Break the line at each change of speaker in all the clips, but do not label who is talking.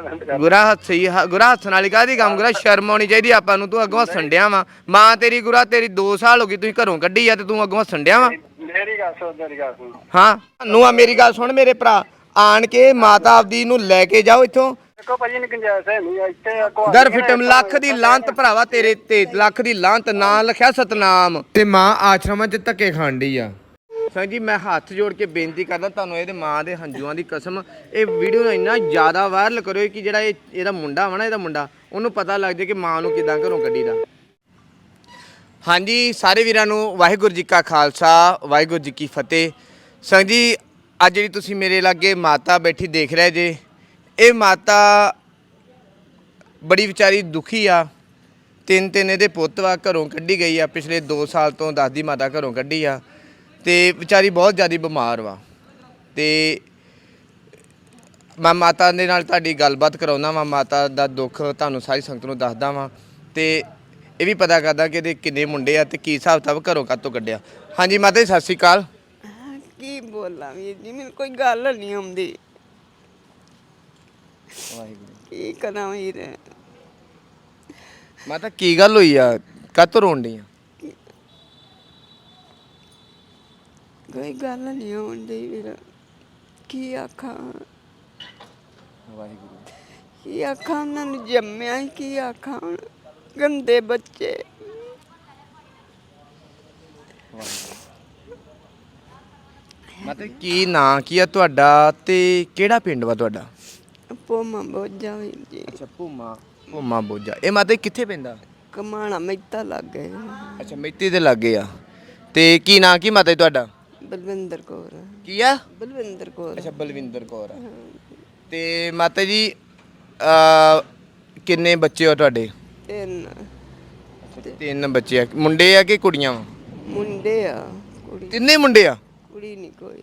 Comment ਕਰ
ਗੁਰਾ ਹੱਸੀ ਹ- ਗੁਰਾ ਹੱਸਣ ਵਾਲੀ ਕਾਹਦੀ ਕੰਮ? ਗੁਰਾ ਸ਼ਰਮ ਆਉਣੀ ਚਾਹੀਦੀ ਆਪਾਂ ਨੂੰ ਤੂੰ ਅੱਗੋਂ ਹੱਸਣ ਡਿਆ ਵਾ। ਮਾਂ ਤੇਰੀ ਗੁਰਾ ਤੇਰੀ 2 ਸਾਲ ਹੋ ਗਈ ਤੁਸੀਂ ਘਰੋਂ ਕੱਢੀ ਆ ਤੇ ਤੂੰ ਅੱਗੋਂ ਹੱਸਣ ਡਿਆ ਵਾ।
ਮੇਰੀ ਗੱਲ ਸੁਣ ਮੇਰੀ ਗੱਲ ਸੁਣ।
ਹਾਂ ਨੂੰ ਆ ਮੇਰੀ ਗੱਲ ਸੁਣ ਮੇਰੇ ਭਰਾ। ਆਣ ਕੇ ਮਾਤਾ ਆਪਦੀ ਨੂੰ ਲੈ ਕੇ ਜਾਓ ਇੱਥੋਂ।
ਦੇਖੋ ਭਾਜੀ ਨੇ ਗੁੰਜਾਇਸ਼ ਹੈ ਨਹੀਂ ਇੱਥੇ
ਦਰ ਫਿਟਮ ਲੱਖ ਦੀ ਲਾਂਤ ਭਰਾਵਾ ਤੇਰੇ ਤੇ ਲੱਖ ਦੀ ਲਾਂਤ ਨਾਂ ਲਿਖਿਆ ਸਤਨਾਮ। ਤੇ ਮਾਂ ਆਸ਼ਰਮਾਂ 'ਚ ਧੱਕੇ ਖਾਂਡੀ ਆ। ਸੰਗ ਜੀ, ਮੈਂ ਹੱਥ ਜੋੜ ਕੇ ਬੇਨਤੀ ਕਰਦਾ ਤੁਹਾਨੂੰ ਇਹਦੇ ਮਾਂ ਦੇ ਹੰਝੂਆਂ ਦੀ ਕਸਮ। ਇਹ ਵੀਡੀਓ ਨੂੰ ਇੰਨਾ ਜ਼ਿਆਦਾ ਵਾਇਰਲ ਕਰਿਓ ਕਿ ਜਿਹੜਾ ਇਹ ਇਹਦਾ ਮੁੰਡਾ ਵਾ ਨਾ, ਇਹਦਾ ਮੁੰਡਾ, ਉਹਨੂੰ ਪਤਾ ਲੱਗ ਜਾਏ ਕਿ ਮਾਂ ਨੂੰ ਕਿਦਾਂ ਘਰੋਂ ਕੱਢੀਦਾ। ਹਾਂਜੀ, ਸਾਰੇ ਵੀਰਾਂ ਨੂੰ ਵਾਹਿਗੁਰੂ ਜੀ ਕਾ ਖਾਲਸਾ, ਵਾਹਿਗੁਰੂ ਜੀ ਕੀ ਫਤਿਹ। ਸੰਗ ਜੀ, ਅੱਜ ਜਿਹੜੀ ਤੁਸੀਂ ਮੇਰੇ ਲਾਗੇ ਮਾਤਾ ਬੈਠੀ ਦੇਖ ਰਹੇ ਜੇ, ਇਹ ਮਾਤਾ ਬੜੀ ਵਿਚਾਰੀ ਦੁਖੀ ਆ। ਤਿੰਨ ਤਿੰਨ ਇਹਦੇ ਪੁੱਤ ਵਾ, ਘਰੋਂ ਕੱਢੀ ਗਈ ਆ, ਪਿਛਲੇ 2 ਸਾਲ ਤੋਂ ਦਾਦੀ ਮਾਤਾ ਘਰੋਂ ਕੱਢੀ ਆ। ਤੇ ਵਿਚਾਰੀ ਬਹੁਤ ਜ਼ਿਆਦਾ ਬਿਮਾਰ ਵਾ। ਤੇ ਮੈਂ ਮਾਤਾ ਦੇ ਨਾਲ ਤੁਹਾਡੀ ਗੱਲਬਾਤ ਕਰਾਉਣਾ ਵਾ ਮਾਤਾ ਦਾ ਦੁੱਖ ਤੁਹਾਨੂੰ ਸਾਰੀ ਸੰਗਤ ਨੂੰ ਦੱਸਦਾ ਵਾਂ। ਤੇ ਇਹ ਵੀ ਪਤਾ ਕਰਦਾ ਕਿ ਇਹਦੇ ਕਿੰਨੇ ਮੁੰਡੇ ਆ ਤੇ ਕੀ ਹਿਸਾਬ ਕਿਤਾਬ ਘਰੋਂ ਕਾਤੋਂ ਕੱਢਿਆ। ਹਾਂਜੀ ਮਾਤਾ ਜੀ ਸਤਿ ਸ਼੍ਰੀ ਅਕਾਲ।
ਕੀ ਬੋਲਾਂ ਵੀਰ ਜੀ ਮੈਨੂੰ ਕੋਈ ਗੱਲ ਨਹੀਂ ਆਉਂਦੀ। ਕੀ ਕਰਾਂ ਵੀਰ?
ਮਾਤਾ ਕੀ ਗੱਲ ਹੋਈ ਆ? ਕਾਤੋਂ ਰੋਣ ਡਈ ਆ?
ਕੋਈ ਗੱਲ ਨਹੀਂ ਆਉਂਦੀ ਵੀਰ ਕੀ ਆਖਾਂ?
ਵਾਹਿਗੁਰੂ।
ਕੀ ਆਖਾਂ ਉਹਨਾਂ ਨੂੰ ਜੰਮਿਆ ਹੀ ਕੀ ਆਖਾਂ ਹੁਣ? ਗੰਦੇ ਬੱਚੇ।
ਮਾਤਾ ਕੀ ਨਾਂ ਕੀ ਆ ਤੁਹਾਡਾ ਤੇ ਕਿਹੜਾ ਪਿੰਡ ਵਾ ਤੁਹਾਡਾ?
ਪੋਮਾ ਬੋਝਾ ਵੀਰ ਜੀ।
ਅੱਛਾ ਭੂਮਾ ਭੂਮਾ ਬੋਜਾ ਇਹ ਮਾਤਾ ਜੀ ਕਿੱਥੇ ਪੈਂਦਾ?
ਕਮਾਣਾ ਮੈਤਾ ਲੱਗ। ਗਏ
ਅੱਛਾ ਮਿੱਤੀ ਦੇ ਲਾਗੇ ਆ। ਤੇ ਕੀ ਨਾਂ ਕੀ ਮਾਤਾ ਜੀ ਤੁਹਾਡਾ?
ਬਲਵਿੰਦਰ ਕੌਰ।
ਕੀ ਆ?
ਬਲਵਿੰਦਰ ਕੌਰ।
ਅੱਛਾ ਬਲਵਿੰਦਰ ਕੌਰ ਆ। ਤੇ ਮਾਤਾ ਜੀ ਅ ਕਿੰਨੇ ਬੱਚੇ ਹੋ ਤੁਹਾਡੇ?
ਤਿੰਨ।
ਤਿੰਨ ਬੱਚੇ ਆ। ਮੁੰਡੇ ਆ ਕਿ ਕੁੜੀਆਂ ਵਾ?
ਮੁੰਡੇ ਆ ਕੁੜੀ।
ਤਿੰਨੇ ਮੁੰਡੇ ਆ?
ਕੁੜੀ ਨਹੀਂ ਕੋਈ।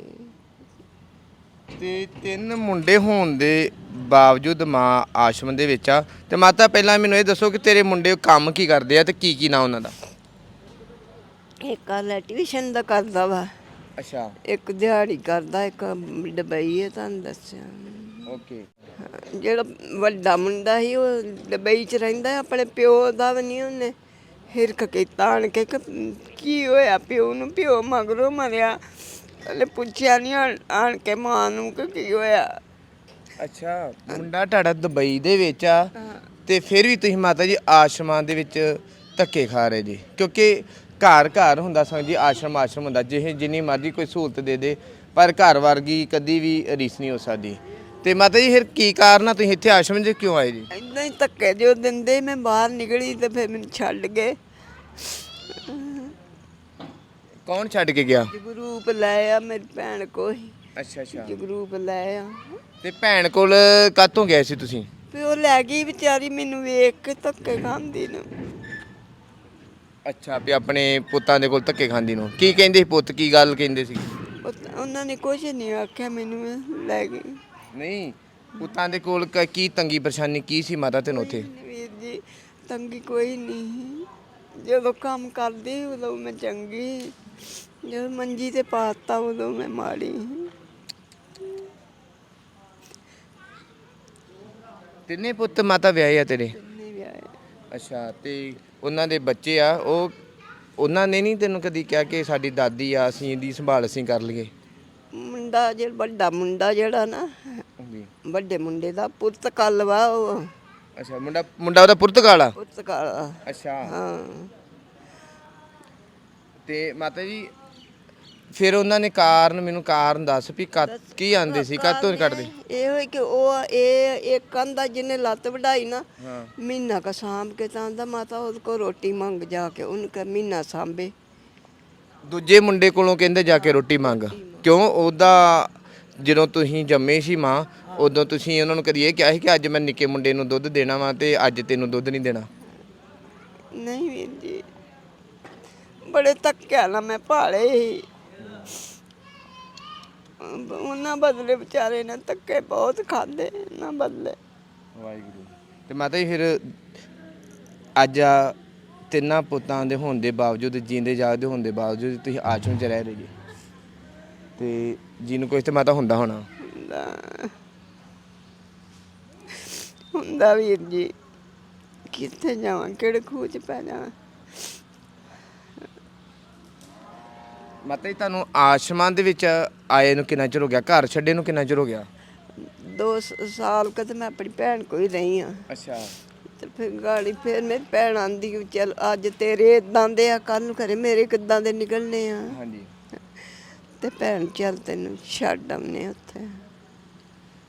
ਤੇ ਤਿੰਨ ਮੁੰਡੇ ਹੋਣ ਦੇ ਬਾਵਜੂਦ ਮਾਂ ਆਸ਼ਰਮ ਦੇ ਵਿੱਚ ਆ। ਤੇ ਮਾਤਾ ਪਹਿਲਾਂ ਮੈਨੂੰ ਇਹ ਦੱਸੋ ਕਿ ਤੇਰੇ ਮੁੰਡੇ ਕੰਮ ਕੀ ਕਰਦੇ ਆ ਤੇ ਕੀ ਕੀ ਨਾਂ ਉਹਨਾਂ ਦਾ?
ਇੱਕ ਆ ਟਿਊਸ਼ਨ ਦਾ ਕਰਦਾ ਵਾ।
ਅੱਛਾ।
ਇੱਕ ਦਿਹਾੜੀ ਕਰਦਾ ਇੱਕ ਡਬਈ ਹੈ ਤੁਹਾਨੂੰ ਦੱਸਿਆ।
ਓਕੇ।
ਜਿਹੜਾ ਵੱਡਾ ਮੁੰਡਾ ਸੀ ਉਹ ਡਬਈ 'ਚ ਰਹਿੰਦਾ ਆਪਣੇ ਪਿਓ ਦਾ ਵੀ ਨਹੀਂ ਉਹਨੇ ਹਿਰਖ ਕੀਤਾ ਆਣ ਕੇ ਕਿ ਕੀ ਹੋਇਆ ਪਿਓ ਨੂੰ ਪਿਓ ਮਗਰੋਂ ਮਰਿਆ। ਉਹਨੇ ਪੁੱਛਿਆ ਨਹੀਂ ਆਣ- ਆਣ ਕੇ ਮਾਂ ਨੂੰ ਕਿ ਕੀ ਹੋਇਆ।
ਅੱਛਾ ਮੁੰਡਾ ਤੁਹਾਡਾ ਦੁਬਈ ਦੇ ਵਿੱਚ ਆ ਤੇ ਫਿਰ ਵੀ ਤੁਸੀਂ ਮਾਤਾ ਜੀ ਆਸ਼ਰਮਾਂ ਦੇ ਵਿੱਚ ਧੱਕੇ ਖਾ ਰਹੇ ਜੀ ਕਿਉਂਕਿ ਘਰ ਘਰ ਹੁੰਦਾ ਸੰਗ ਜੀ ਆਸ਼ਰਮ ਆਸ਼ਰਮ ਹੁੰਦਾ ਜਿਹੇ ਜਿੰਨੀ ਮਰਜ਼ੀ ਕੋਈ ਸਹੂਲਤ ਦੇ ਦੇ ਪਰ ਘਰ ਵਰਗੀ ਕਦੀ ਵੀ ਰੀਸ ਨਹੀਂ ਹੋ ਸਕਦੀ। ਤੇ ਮਾਤਾ ਜੀ ਫਿਰ ਕੀ ਕਾਰਨ ਆ? ਤੁਸੀਂ ਇੱਥੇ ਆਸ਼ਰਮ 'ਚ ਕਿਉਂ ਆਏ ਜੀ?
ਇਦਾਂ ਹੀ ਧੱਕੇ ਜੋ ਦਿੰਦੇ ਮੈਂ ਬਾਹਰ ਨਿਕਲੀ ਤੇ ਫਿਰ ਮੈਨੂੰ ਛੱਡ ਗਏ।
ਕੌਣ ਛੱਡ ਕੇ ਗਿਆ?
ਜਗਰੂਪ ਲੈ ਆ ਮੇਰੀ ਭੈਣ ਕੋਈ
ਅੱਛਾ ਅੱਛਾ।
ਜਗਰੂਪ ਲੈ ਆ।
ਤੇ ਭੈਣ ਕੋਲ ਕਾਤੋਂ ਗਏ ਸੀ ਤੁਸੀਂ?
ਪਿਓ ਲੈ ਗਈ ਵਿਚਾਰੀ ਮੈਨੂੰ ਵੇਖ ਕੇ ਧੱਕੇ ਖਾਂਦੀ ਨੂੰ।
ਅੱਛਾ ਵੀ ਆਪਣੇ ਪੁੱਤਾਂ ਦੇ ਕੋਲ ਧੱਕੇ ਖਾਂਦੀ ਨੂੰ। ਕੀ ਕਹਿੰਦੇ ਸੀ ਪੁੱਤ? ਕੀ ਗੱਲ ਕਹਿੰਦੇ ਸੀ?
ਉਹ- ਉਹਨਾਂ ਨੇ ਕੁਝ ਨਹੀਂ ਆਖਿਆ ਮੈਨੂੰ ਲੈ ਗਈ।
ਨਹੀਂ ਪੁੱਤਾਂ ਦੇ ਕੋਲ ਕ- ਕੀ ਤੰਗੀ ਪਰੇਸ਼ਾਨੀ ਕੀ ਸੀ ਮਾਤਾ ਤੈਨੂੰ ਉੱਥੇ?
ਵੀਰ ਜੀ ਤੰਗੀ ਕੋਈ ਨਹੀਂ ਜਦੋਂ ਕੰਮ ਕਰਦੀ ਉਦੋਂ ਮੈਂ ਚੰਗੀ ਜਦੋਂ ਮੰਜੀ ਤੇ ਪਾਤਾ ਉਦੋਂ ਮੈਂ ਮਾੜੀ
ਤਿੰਨੇ ਪੁੱਤ ਮਾਤਾ ਵਿਆਹੇ ਆ ਤੇਰੇ?
ਨਹੀਂ ਵਿਆਹੇ।
ਅੱਛਾ ਤੇ ਉਹਨਾਂ ਦੇ ਬੱਚੇ ਆ ਉਹ ਉਹਨਾਂ ਨੇ ਨਹੀਂ ਤੈਨੂੰ ਕਦੀ ਕਿਹਾ ਕਿ ਸਾਡੀ ਦਾਦੀ ਆ ਅਸੀਂ ਇਹਦੀ ਸੰਭਾਲ ਅਸੀਂ ਕਰ ਲਈਏ?
ਮੁੰਡਾ ਜਿਹੜਾ ਵੱਡਾ ਮੁੰਡਾ ਜਿਹੜਾ ਨਾ ਵੱਡੇ ਮੁੰਡੇ ਦਾ ਪੁਰਤਕਾਲ ਵਾ ਉਹ।
ਅੱਛਾ ਮੁੰਡਾ ਮੁੰਡਾ ਉਹਦਾ ਪੁਰਤਗਾਲ ਆ?
ਪੁਰਤਕਾਲ
ਅੱਛਾ।
ਹਾਂ।
ਤੇ ਮਾਤਾ ਜੀ ਫਿਰ ਉਹਨਾਂ ਨੇ ਕਾਰਨ ਮੈਨੂੰ ਕਾਰਨ ਦੱਸ ਵੀ ਕਦ ਕੀ ਆਂਦੇ ਸੀ ਕਦ ਤੋਂ ਕੱਢਦੇ?
ਇਹ ਹੋਈ ਕਿ ਉਹ ਇਹ ਇੱਕ ਆਂਦਾ ਜਿਹਨੇ ਲੱਤ ਵਢਾਈ ਨਾ
ਹਾਂ।
ਮਹੀਨਾ ਕ ਸਾਂਭ ਕੇ ਤਾਂ ਆਂਦਾ ਮਾਤਾ ਉਹਦੇ ਕੋਲ ਰੋਟੀ ਮੰਗ ਜਾ ਕੇ ਉਹਨੂੰ ਕਹ ਮਹੀਨਾ ਸਾਂਭੇ।
ਦੂਜੇ ਮੁੰਡੇ ਕੋਲੋਂ ਕਹਿੰਦੇ ਜਾ ਕੇ ਰੋਟੀ ਮੰਗ। ਕਿਉਂ? ਉਹਦਾ ਜਦੋਂ ਤੁਸੀਂ ਜੰਮੇ ਸੀ ਮਾਂ ਉਦੋਂ ਤੁਸੀਂ ਉਹਨਾਂ ਨੂੰ ਕਦੀ ਇਹ ਕਿਹਾ ਸੀ ਕਿ ਅੱਜ ਮੈਂ ਨਿੱਕੇ ਮੁੰਡੇ ਨੂੰ ਦੁੱਧ ਦੇਣਾ ਵਾ ਤੇ ਅੱਜ ਤੈਨੂੰ ਦੁੱਧ ਨਹੀਂ ਦੇਣਾ?
ਨਹੀਂ ਵੀਰ ਜੀ ਬੜੇ ਧੱਕਿਆਂ ਨਾਲ ਮੈਂ ਪਾਲੇ ਸੀ। ਉਹਨਾਂ ਬਦਲੇ ਵਿਚਾਰੇ ਨੇ ਧੱਕੇ ਬਹੁਤ ਖਾਦੇ ਉਹਨਾਂ ਬਦਲੇ।
ਵਾਹਿਗੁਰੂ ਤੇ ਮਾਤਾ ਜੀ ਫਿਰ ਅੱਜ ਆ ਤਿੰਨਾਂ ਪੁੱਤਾਂ ਦੇ ਹੋਣ ਦੇ ਬਾਵਜੂਦ ਜੀਂਦੇ ਜਾਗਦੇ ਹੋਣ ਦੇ ਬਾਵਜੂਦ ਤੁਸੀਂ ਆਸ਼ਰਮ 'ਚ ਰਹਿ ਰਹੇ ਜੀ। ਤੇ ਜਿਹਨੂੰ ਕੋਈ ਤੇ ਮਾਤਾ ਹੁੰਦਾ ਹੋਣਾ।
ਹੁੰਦਾ। ਹੁੰਦਾ ਵੀਰ ਜੀ ਕਿੱਥੇ ਜਾਵਾਂ ਕਿਹੜੇ ਖੂਹ ਚ ਪੈ ਜਾਵਾਂ?
ਮਾਤਾ ਜੀ ਤੁਹਾਨੂੰ ਆਸ਼ਰਮਾਂ ਦੇ ਵਿੱਚ ਆਏ ਨੂੰ ਕਿੰਨਾ ਚਿਰ ਹੋ ਗਿਆ? ਘਰ ਛੱਡੇ ਨੂੰ ਕਿੰਨਾ ਚਿਰ ਹੋ ਗਿਆ?
ਦੋ ਸ- ਸਾਲ ਕਦੇ ਮੈਂ ਆਪਣੀ ਭੈਣ ਕੋਲ ਹੀ ਰਹੀ ਆ
ਅੱਛਾ।
ਤੇ ਫਿਰ ਗਾੜੀ ਫਿਰ ਮੇਰੀ ਭੈਣ ਆਂਦੀ ਵੀ ਚੱਲ ਅੱਜ ਤੇਰੇ ਇਦਾਂ ਦੇ ਆ ਕੱਲ ਨੂੰ ਘਰੇ ਮੇਰੇ ਕਿੱਦਾਂ ਦੇ ਨਿਕਲਨੇ ਆ।
ਹਾਂਜੀ।
ਤੇ ਭੈਣ ਚੱਲ ਤੈਨੂੰ ਛੱਡ ਆਉਨੇ ਉੱਥੇ।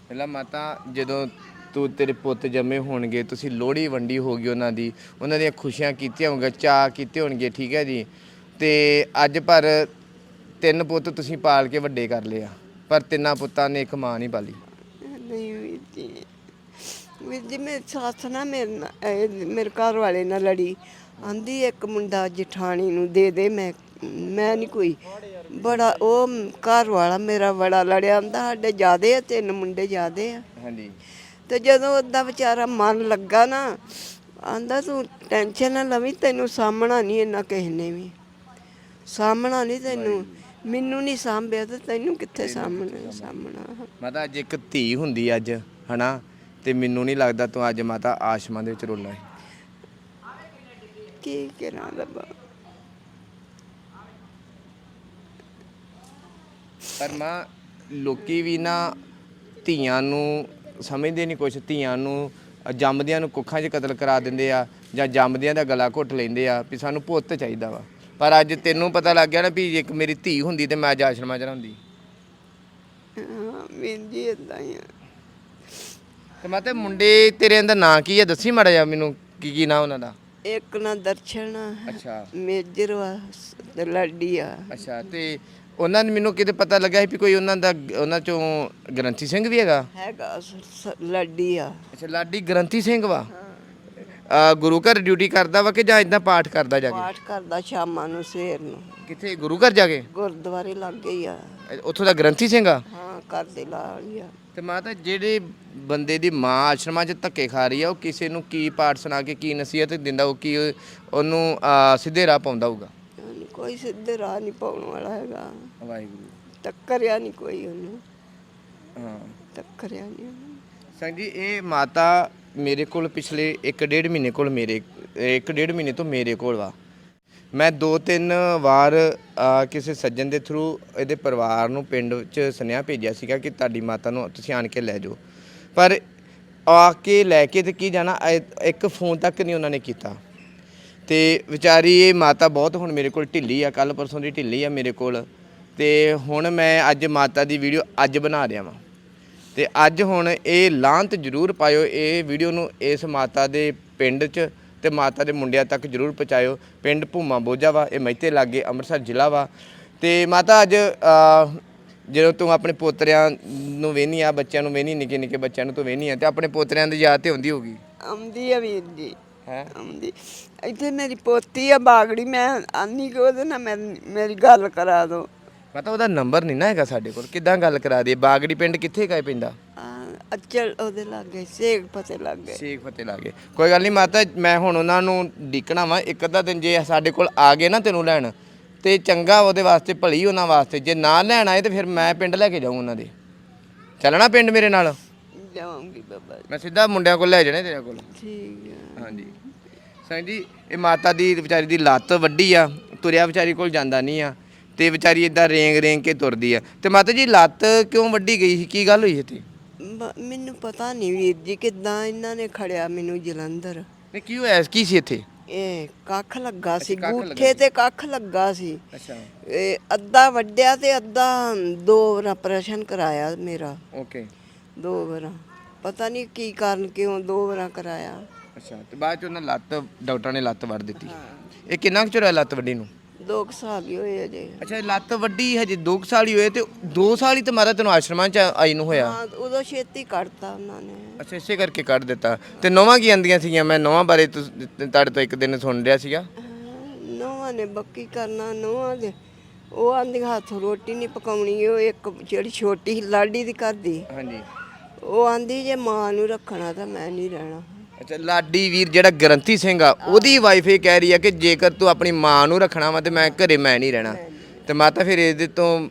ਪਹਿਲਾਂ ਮਾਤਾ ਜਦੋਂ ਤੂੰ ਤੇਰੇ ਪੁੱਤ ਜੰਮੇ ਹੋਣਗੇ ਤੁਸੀਂ ਲੋਹੜੀ ਵੰਡੀ ਹੋਗੀ ਉਹਨਾਂ ਦੀ ਉਹਨਾਂ ਦੀਆਂ ਖੁਸ਼ੀਆਂ ਕੀਤੀਆਂ ਹੋਣਗੇ ਚਾਅ ਕੀਤੇ ਹੋਣਗੇ ਠੀਕ ਹੈ ਜੀ? ਤੇ ਅੱਜ ਪਰ ਤਿੰਨ ਪੁੱਤ ਤੁਸੀਂ ਪਾਲ ਕੇ ਵੱਡੇ ਕਰ ਲਿਆ ਪਰ ਤਿੰਨਾਂ ਪੁੱਤਾਂ ਨੇ ਇੱਕ ਮਾਂ ਨਹੀਂ ਪਾਲੀ।
ਨਹੀਂ ਵੀਰ ਜੀ। ਵੀਰ ਜੀ ਮੇਰੀ ਸੱਸ ਨਾ ਮੇਰੇ ਨਾਲ ਇਹ ਮੇਰੇ ਘਰ ਵਾਲੇ ਨਾਲ ਲੜੀ। ਆਂਦੀ ਇੱਕ ਮੁੰਡਾ ਜਠਾਣੀ ਨੂੰ ਦੇ ਦੇ ਮੈਂ ਮੈਂ ਨਹੀਂ ਕੋਈ ਬੜਾ ਉਹ ਘਰ ਵਾਲਾ ਮੇਰਾ ਬੜਾ ਲੜਿਆ ਆਂਦਾ ਸਾਡੇ ਜਿਆਦੇ ਆ ਤਿੰਨ ਮੁੰਡੇ ਜਿਆਦੇ ਆ।
ਹਾਂਜੀ।
ਤੇ ਜਦੋਂ ਉਹਦਾ ਵਿਚਾਰਾ ਮਨ ਲੱਗਾ ਨਾ ਆਂਦਾ ਤੂੰ ਟੈਨਸ਼ਨ ਨਾ ਲਵੀਂ ਤੈਨੂੰ ਸਾਹਮਣਾ ਨਹੀਂ ਇੰਨਾ ਕਿਸੇ ਨੇ ਵੀ। ਸਾਹਮਣਾ ਨਹੀਂ ਤੈਨੂੰ। ਮੈਨੂੰ ਨਹੀਂ ਸਾਂਭਿਆ ਤੇ ਤੈਨੂੰ ਕਿੱਥੇ ਸਾਹਮਣਾ ਸਾਹਮਣਾ
ਮਾਤਾ ਅੱਜ ਇੱਕ ਧੀ ਹੁੰਦੀ ਅੱਜ ਹਨਾ? ਤੇ ਮੈਨੂੰ ਨਹੀਂ ਲੱਗਦਾ ਤੂੰ ਅੱਜ ਮਾਤਾ ਆਸ਼ਮਾਂ ਦੇ ਵਿੱਚ ਰੋਲਾ ਹੈ
ਕੀ ਕਰਾਂ ਰੱਬਾ?
ਪਰ ਮਾਂ ਲੋਕੀ ਵੀ ਨਾ ਧੀਆਂ ਨੂੰ ਸਮਝਦੇ ਨਹੀਂ ਕੁਛ। ਧੀਆਂ ਨੂੰ ਜੰਮਦਿਆਂ ਨੂੰ ਕੁੱਖਾਂ 'ਚ ਕਤਲ ਕਰਾ ਦਿੰਦੇ ਆ ਜਾਂ ਜੰਮਦਿਆਂ ਦਾ ਗਲਾ ਘੁੱਟ ਲੈਂਦੇ ਆ ਵੀ ਸਾਨੂੰ ਪੁੱਤ ਚਾਹੀਦਾ ਵਾ। ਪਰ ਅੱਜ ਤੈਨੂੰ ਪਤਾ ਲੱਗ ਗਿਆ ਨਾ ਵੀ ਇੱਕ ਮੇਰੀ ਧੀ ਹੁੰਦੀ ਤੇ ਮੈਂ ਅੱਜ ਆਸ਼ਰਮਾਂ 'ਚ ਰਹਿੰਦੀ।
ਹਾਂ ਵੀਰ ਜੀ ਏਦਾਂ ਹੀ ਆ।
ਤੇ ਮਾਤੇ ਮੁੰਡੇ ਤੇਰੇ ਦਾ ਨਾਂ ਕੀ ਹੈ ਦੱਸੀ ਮਾੜਾ ਜਿਹਾ ਮੈਨੂੰ ਕੀ ਕੀ ਨਾਂ ਉਹਨਾਂ ਦਾ।
ਇੱਕ ਨਾ ਦਰਸ਼ਨ
ਅੱਛਾ।
ਮੇਜਰ ਵਾ ਤੇ ਲਾਡੀ ਆ।
ਅੱਛਾ ਤੇ ਉਹਨਾਂ ਨੇ ਮੈਨੂੰ ਕਿਤੇ ਪਤਾ ਲੱਗਾ ਸੀ ਵੀ ਕੋਈ ਉਹਨਾਂ ਦਾ ਉਹਨਾਂ ਚੋਂ ਗ੍ਰੰਥੀ ਸਿੰਘ ਵੀ ਹੈਗਾ?
ਹੈਗਾ ਸ- ਸ- ਲਾਡੀ ਆ।
ਅੱਛਾ ਲਾਡੀ ਗ੍ਰੰਥੀ ਸਿੰਘ ਵਾ? ਆ ਗੁਰੂ ਘਰ ਡਿਊਟੀ ਕਰਦਾ ਵਾ ਕਿ ਜਾਂ ਇਦਾਂ ਪਾਠ ਕਰਦਾ ਜਾ ਕੇ?
ਪਾਠ ਕਰਦਾ ਸ਼ਾਮਾਂ ਨੂੰ ਸਵੇਰ ਨੂੰ।
ਕਿੱਥੇ? ਗੁਰੂ ਘਰ ਜਾ ਕੇ?
ਗੁਰਦੁਆਰੇ ਲੱਗ ਗਈ ਆ।
ਅ- ਉੱਥੋਂ ਦਾ ਗ੍ਰੰਥੀ ਸਿੰਘ ਆ?
ਹਾਂ ਕਰਦੇ ਲਾ ਲਿਆ
ਤੇ ਮਾਤਾ ਜਿਹੜੇ ਬੰਦੇ ਦੀ ਮਾਂ ਆਸ਼ਰਮਾਂ 'ਚ ਧੱਕੇ ਖਾ ਰਹੀ ਆ ਉਹ ਕਿਸੇ ਨੂੰ ਕੀ ਪਾਠ ਸੁਣਾ ਕੇ ਕੀ ਨਸੀਹਤ ਦਿੰਦਾ ਉਹ ਕੀ ਉਹਨੂੰ ਆ, ਸਿੱਧੇ ਰਾਹ ਪਾਉਂਦਾ ਹੋਊਗਾ?
ਉਹਨੂੰ ਕੋਈ ਸਿੱਧੇ ਰਾਹ ਨਹੀਂ ਪਾਉਣ ਵਾਲਾ ਹੈਗਾ।
ਵਾਹਿਗੁਰੂ।
ਟੱਕਰਿਆ ਨਹੀਂ ਕੋਈ ਉਹਨੂੰ।
ਹਾਂ।
ਟੱਕਰਿਆ ਨਹੀਂ ਉਹਨੂੰ।
ਸੰਗ ਜੀ ਇਹ ਮਾਤਾ ਮੇਰੇ ਕੋਲ ਪਿਛਲੇ 1.5 ਮਹੀਨੇ ਕੋਲ ਮੇਰੇ 1.5 ਮਹੀਨੇ ਤੋਂ ਮੇਰੇ ਕੋਲ ਵਾ। ਮੈਂ ਦੋ ਤਿੰਨ ਵਾਰ ਕਿਸੇ ਸੱਜਣ ਦੇ ਥਰੂ ਇਹਦੇ ਪਰਿਵਾਰ ਨੂੰ ਪਿੰਡ ਵਿੱਚ ਸੁਨੇਹਾ ਭੇਜਿਆ ਸੀਗਾ ਕਿ ਤੁਹਾਡੀ ਮਾਤਾ ਨੂੰ ਤੁਸੀਂ ਆਣ ਕੇ ਲੈ ਜਾਓ। ਪਰ ਆ ਕੇ ਲੈ ਕੇ ਤੇ ਕੀ ਜਾਣਾ ਇੱਕ ਫੋਨ ਤੱਕ ਨਹੀਂ ਉਹਨਾਂ ਨੇ ਕੀਤਾ। ਤੇ ਵਿਚਾਰੀ, ਇਹ ਮਾਤਾ ਬਹੁਤ ਹੁਣ ਮੇਰੇ ਕੋਲ ਢਿੱਲੀ ਆ ਕੱਲ ਪਰਸੋਂ ਦੀ ਢਿੱਲੀ ਆ ਮੇਰੇ ਕੋਲ। ਤੇ ਹੁਣ ਮੈਂ ਅੱਜ ਮਾਤਾ ਦੀ ਵੀਡੀਓ ਅੱਜ ਬਣਾ ਰਿਹਾ ਵਾਂ। ਤੇ ਅੱਜ ਹੁਣ ਇਹ ਲਾਂਤ ਜ਼ਰੂਰ ਪਾਇਓ ਇਹ ਵੀਡੀਓ ਨੂੰ ਇਸ ਮਾਤਾ ਦੇ ਪਿੰਡ 'ਚ ਤੇ ਮਾਤਾ ਦੇ ਮੁੰਡਿਆਂ ਤੱਕ ਜ਼ਰੂਰ ਪਹੁੰਚਾਇਓ। ਪਿੰਡ ਭੂਮਾ ਬੋਝਾ ਵਾ ਇਹ ਮਹਿਤੇ ਲਾਗੇ ਅੰਮ੍ਰਿਤਸਰ ਜ਼ਿਲ੍ਹਾ ਵਾ। ਤੇ ਮਾਤਾ ਅੱਜ ਜਦੋਂ ਤੂੰ ਆਪਣੇ ਪੋਤਰਿਆਂ ਨੂੰ ਵੇਹਨੀ ਆ ਬੱਚਿਆਂ ਨੂੰ ਵੇਹਨੀ ਨਿੱਕੇ ਨਿੱਕੇ ਬੱਚਿਆਂ ਨੂੰ ਤੂੰ ਵੇਹਨੀ ਆ ਤੇ ਆਪਣੇ ਪੋਤਰਿਆਂ ਦੀ ਯਾਦ ਤੇ ਹੁੰਦੀ ਹੋਗੀ
ਆਉਂਦੀ ਆ ਵੀਰ ਜੀ।
ਹੈ?
ਆਉਂਦੀ। ਇੱਥੇ ਮੇਰੀ ਪੋਤੀ ਆ ਬਾਗੜੀ ਮੈਂ ਆਨੀ ਕਿ ਉਹਦੇ ਨਾਲ ਮੇਰੀ ਗੱਲ ਕਰਾ ਦੋ।
ਮਾਤਾ ਉਹਦਾ ਨੰਬਰ ਨਹੀਂ ਨਾ ਹੈਗਾ ਸਾਡੇ ਕੋਲ। ਕਿੱਦਾਂ ਗੱਲ ਕਰਾ ਦਈਏ? ਬਾਗੜੀ ਪਿੰਡ ਕਿੱਥੇ ਕਾਇ ਪੈਂਦਾ
ਅਚਲ ਉਹਦੇ ਲਾਗੇ ਸੇਕ ਪਤੇ ਲਾਗੇ।
ਸ਼ੇਖ ਫਤਿਹ ਲਾਗੇ। ਕੋਈ ਗੱਲ ਨਹੀਂ ਮਾਤਾ ਮੈਂ ਹੁਣ ਉਹਨਾਂ ਨੂੰ ਡੀਕਣਾ ਵਾ। ਇੱਕ ਅੱਧਾ ਦਿਨ ਜੇ ਸਾਡੇ ਕੋਲ ਆ ਗਏ ਨਾ ਤੈਨੂੰ ਲੈਣ ਤੇ ਚੰਗਾ ਉਹਦੇ ਵਾਸਤੇ ਭਲੀ ਉਹਨਾਂ ਵਾਸਤੇ। ਜੇ ਨਾ ਲੈਣ ਆਏ ਤੇ ਫਿਰ ਮੈਂ ਪਿੰਡ ਲੈ ਕੇ ਜਾਊਂ ਉਹਨਾਂ ਦੇ। ਚੱਲਣਾ ਪਿੰਡ ਮੇਰੇ ਨਾਲ?
ਜਾਵਾਂਗੀ ਬਾਬਾ
ਮੈਂ ਸਿੱਧਾ ਮੁੰਡਿਆਂ ਕੋਲ ਲੈ ਜਾਣੇ ਤੇਰੇ ਕੋਲ।
ਠੀਕ ਆ।
ਹਾਂਜੀ। ਸੰਗ ਜੀ ਇਹ ਮਾਤਾ ਦੀ ਵਿਚਾਰੀ ਦੀ ਲੱਤ ਵੱਡੀ ਆ। ਤੁਰਿਆ ਵਿਚਾਰੀ ਕੋਲ ਜਾਂਦਾ ਨਹੀਂ ਆ। ਤੇ ਵਿਚਾਰੀ ਇਦਾਂ ਰੇਂਗ ਰੇਂਗ ਕੇ ਤੁਰਦੀ ਆ। ਤੇ ਮਾਤਾ ਜੀ ਲੱਤ ਕਿਉਂ ਵੱਡੀ ਗਈ ਸੀ? ਕੀ ਗੱਲ ਹੋਈ ਇੱਥੇ?
ਬ- ਮੈਨੂੰ ਪਤਾ ਨਹੀਂ ਵੀਰ ਜੀ ਕਿਦਾਂ ਇਹਨਾਂ ਨੇ ਖੜਿਆ ਮੈਨੂੰ ਜਲੰਧਰ।
ਨਹੀਂ ਕੀ ਹੋਇਆ? ਕੀ ਸੀ ਇੱਥੇ?
ਇਹ ਕੱਖ ਲੱਗਾ ਸੀ
ਕੱਖ ਲੱਗਾ
ਗੂਠੇ ਤੇ ਕੱਖ ਲੱਗਾ ਸੀ।
ਅੱਛਾ।
ਇਹ ਅੱਧਾ ਵੱਡਿਆ ਤੇ ਅੱਧਾ ਦੋ ਵਾਰ ਆਪਰੇਸ਼ਨ ਕਰਾਇਆ ਮੇਰਾ।
ਓਕੇ।
ਦੋ ਵਾਰ। ਪਤਾ ਨਹੀਂ ਕੀ ਕਾਰਨ ਕਿਉਂ ਦੋ ਵਾਰ ਕਰਾਇਆ।
ਅੱਛਾ ਤੇ ਬਾਅਦ ਚ ਉਹਨਾਂ ਲੱਤ ਡਾਕਟਰ ਨੇ ਲੱਤ ਵੱਢ ਦਿੱਤੀ। ਇਹ ਕਿੰਨਾ ਕੁ ਚਿਰ ਹੋਇਆ ਲੱਤ ਵੱਡੀ ਨੂੰ?
ਦੋ ਕੁ ਸਾਲ ਹੀ ਹੋਏ ਅਜੇ।
ਅੱਛਾ ਇਹ ਲੱਤ ਵੱਡੀ ਹਜੇ 2 ਸਾਲ ਹੀ ਹੋਏ ਤੇ 2 ਸਾਲ ਹੀ ਤੇ ਮਾਰਾ ਤੈਨੂੰ ਆਸ਼ਰਮਾਂ ਚ ਆਈ ਨੂੰ ਹੋਇਆ?
ਹਾਂ ਉਦੋਂ ਛੇਤੀ ਕੱਢਤਾ ਉਹਨਾਂ ਨੇ।
ਅੱਛਾ ਇਸੇ ਕਰਕੇ ਕੱਢ ਦਿੱਤਾ। ਤੇ ਨੌਵਾਂ ਕੀ ਆਂਦੀਆਂ ਸੀਗੀਆਂ? ਮੈਂ ਨੌਵਾਂ ਬਾਰੇ ਤੁਸ- ਤੁਹਾਡੇ ਤੋਂ ਇੱਕ ਦਿਨ ਸੁਣ ਰਿਹਾ ਸੀਗਾ।
ਨੋਹਾਂ ਨੇ ਬੱਕੀ ਕਰਨਾ ਨੋਹਾਂ ਦੇ। ਉਹ ਆਂਦੀ ਹੱਥ ਰੋਟੀ ਨਹੀਂ ਪਕਾਉਣੀ ਉਹ ਇੱਕ ਜਿਹੜੀ ਛੋਟੀ ਸੀ ਲਾਡੀ ਦੀ ਕਰਦੀ।
ਹਾਂਜੀ।
ਉਹ ਆਂਦੀ ਜੇ ਮਾਂ ਨੂੰ ਰੱਖਣਾ ਤਾਂ ਮੈਂ ਨਹੀਂ ਰਹਿਣਾ।
ਅੱਛਾ ਲਾਡੀ ਵੀਰ ਜਿਹੜਾ ਗਰੰਤੀ ਸਿੰਘ ਆ ਉਹਦੀ ਵਾਈਫ ਇਹ ਕਹਿ ਰਹੀ ਆ ਕਿ ਜੇਕਰ ਤੂੰ ਆਪਣੀ ਮਾਂ ਨੂੰ ਰੱਖਣਾ ਵਾ ਤੇ ਮੈਂ ਘਰੇ ਮੈਂ ਨਹੀਂ ਰਹਿਣਾ। ਤੇ ਮਾਤਾ ਫਿਰ ਇਹਦੇ ਤੋਂ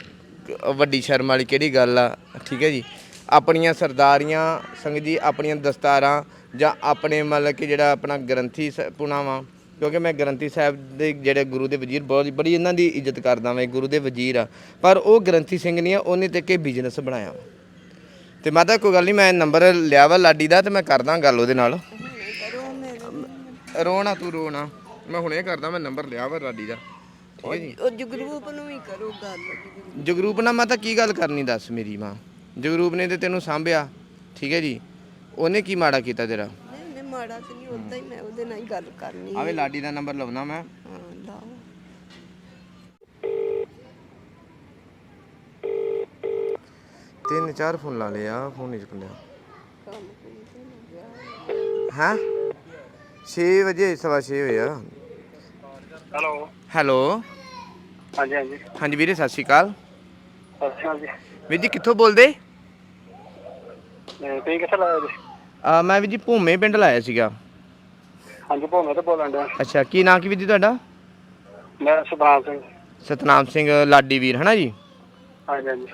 ਵੱਡੀ ਸ਼ਰਮ ਵਾਲੀ ਕਿਹੜੀ ਗੱਲ ਆ? ਠੀਕ ਹੈ ਜੀ। ਆਪਣੀਆਂ ਸਰਦਾਰੀਆਂ ਸੰਗਤ ਜੀ ਆਪਣੀਆਂ ਦਸਤਾਰਾਂ ਜਾਂ ਆਪਣੇ ਮਤਲਬ ਕਿ ਜਿਹੜਾ ਆਪਣਾ ਗ੍ਰੰਥੀ ਸ- ਪੁਣਾਵਾ ਕਿਉਂਕਿ ਮੈਂ ਗ੍ਰੰਥੀ ਸਾਹਿਬ ਦੇ ਜਿਹੜੇ ਗੁਰੂ ਦੇ ਵਜ਼ੀਰ ਬਹੁਤ ਬੜੀ ਇਹਨਾਂ ਦੀ ਇੱਜ਼ਤ ਕਰਦਾ ਮੈਂ ਗੁਰੂ ਦੇ ਵਜ਼ੀਰ ਆ। ਪਰ ਉਹ ਗ੍ਰੰਥੀ ਸਿੰਘ ਨਹੀਂ ਆ ਉਹਨੇ ਤੇ ਕਿ ਬਿਜ਼ਨਸ ਬਣਾਇਆ ਵਾ। ਤੇ ਮਾਤਾ ਕੋਈ ਗੱਲ ਨਹੀਂ ਮੈਂ ਨੰਬਰ ਲਿਆ ਵਾ ਲਾਡੀ ਦਾ ਤੇ ਮੈਂ ਕਰਦਾ ਗੱਲ ਉਹਦੇ ਨਾਲ। ਰੋਣਾ ਤੂੰ ਰੋਣਾ। ਮੈਂ ਹੁਣੇ ਕਰਦਾ ਮੈਂ ਨੰਬਰ ਲਿਆ ਵਾ ਲਾਡੀ ਦਾ। ਠੀਕ ਹੈ ਜੀ?
ਉਹ ਜਗਰੂਪ ਨੂੰ ਵੀ ਕਰੋ ਗੱਲ
ਜਗਰੂਪ। ਨਾਲ ਮਾਤਾ ਕੀ ਗੱਲ ਕਰਨੀ ਦੱਸ ਮੇਰੀ ਮਾਂ? ਜਗਰੂਪ ਨੇ ਤੇ ਤੈਨੂੰ ਸਾਂਭਿਆ। ਠੀਕ ਹੈ ਜੀ? ਉਹਨੇ ਕੀ ਮਾੜਾ ਕੀਤਾ ਤੇਰਾ?
ਨਹੀਂ ਮਾੜਾ ਤੇ ਨਹੀਂ ਉਦਾਂ ਹੀ ਮੈਂ ਉਹਦੇ ਨਾਲ ਹੀ ਗੱਲ ਕਰਨੀ
ਆਵੇ ਲਾਡੀ ਦਾ ਨੰਬਰ ਲਵਣਾ ਮੈਂ।
ਹਾਂ ਲਾਓ।
ਤਿੰਨ ਚਾਰ ਫੋਨ ਲਾ ਲਿਆ ਫੋਨ ਨਹੀਂ ਚੁੱਕਿਆ
ਕੰਮ ਕੋਈ
ਹਾਂ? 6 ਵਜੇ ਸਵਾ 6 ਹੋਇਆ
ਹੈਲੋ।
ਹੈਲੋ।
ਹਾਂਜੀ ਹਾਂਜੀ।
ਹਾਂਜੀ ਵੀਰੇ ਸਤਿ ਸ਼੍ਰੀ ਅਕਾਲ।
ਸਤਿ ਸ਼੍ਰੀ ਅਕਾਲ ਜੀ।
ਵੀਰ ਜੀ ਕਿੱਥੋਂ ਬੋਲਦੇ?
ਤੇ ਤੁਸੀਂ ਕਿੱਥੇ ਲਾਇਆ ਜੀ?
ਆ ਮੈਂ ਵੀਰ ਜੀ ਭੂਮੇ ਪਿੰਡ ਲਾਇਆ ਸੀਗਾ।
ਹਾਂਜੀ ਭੋਵੇਂ ਤੋਂ ਬੋਲਣ ਡਿਆ।
ਅੱਛਾ ਕੀ ਨਾਂ ਕੀ ਵੀਰ ਜੀ ਤੁਹਾਡਾ?
ਮੈਂ ਸੁਭਾਨ ਸਿੰਘ।
ਸਤਨਾਮ ਸਿੰਘ ਲਾਡੀ ਵੀਰ ਹਨਾ ਜੀ?
ਹਾਂਜੀ ਹਾਂਜੀ।